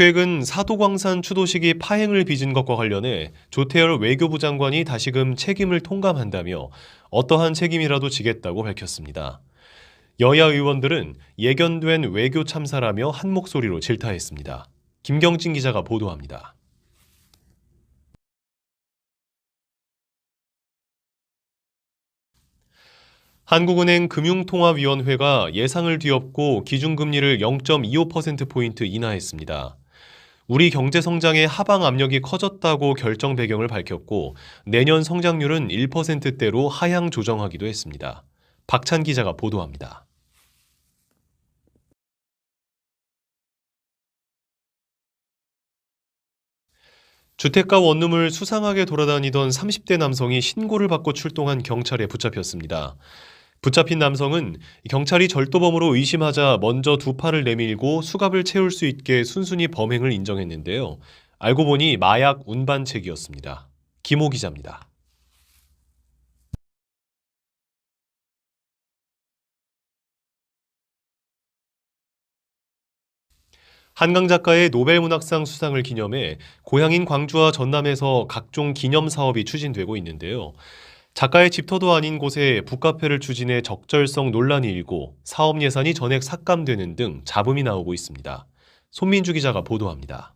최근 사도광산 추도식이 파행을 빚은 것과 관련해 조태열 외교부 장관이 다시금 책임을 통감한다며 어떠한 책임이라도 지겠다고 밝혔습니다. 여야 의원들은 예견된 외교 참사라며 한 목소리로 질타했습니다. 김경진 기자가 보도합니다. 한국은행 금융통화위원회가 예상을 뒤엎고 기준금리를 0.25%포인트 인하했습니다. 우리 경제 성장의 하방 압력이 커졌다고 결정 배경을 밝혔고 내년 성장률은 1%대로 하향 조정하기도 했습니다. 박찬 기자가 보도합니다. 주택가 원룸을 수상하게 돌아다니던 30대 남성이 신고를 받고 출동한 경찰에 붙잡혔습니다. 붙잡힌 남성은 경찰이 절도범으로 의심하자 먼저 두 팔을 내밀고 수갑을 채울 수 있게 순순히 범행을 인정했는데요. 알고 보니 마약 운반책이었습니다. 김호 기자입니다. 한강 작가의 노벨문학상 수상을 기념해 고향인 광주와 전남에서 각종 기념 사업이 추진되고 있는데요. 작가의 집터도 아닌 곳에 북카페를 추진해 적절성 논란이 일고 사업 예산이 전액 삭감되는 등 잡음이 나오고 있습니다. 손민주 기자가 보도합니다.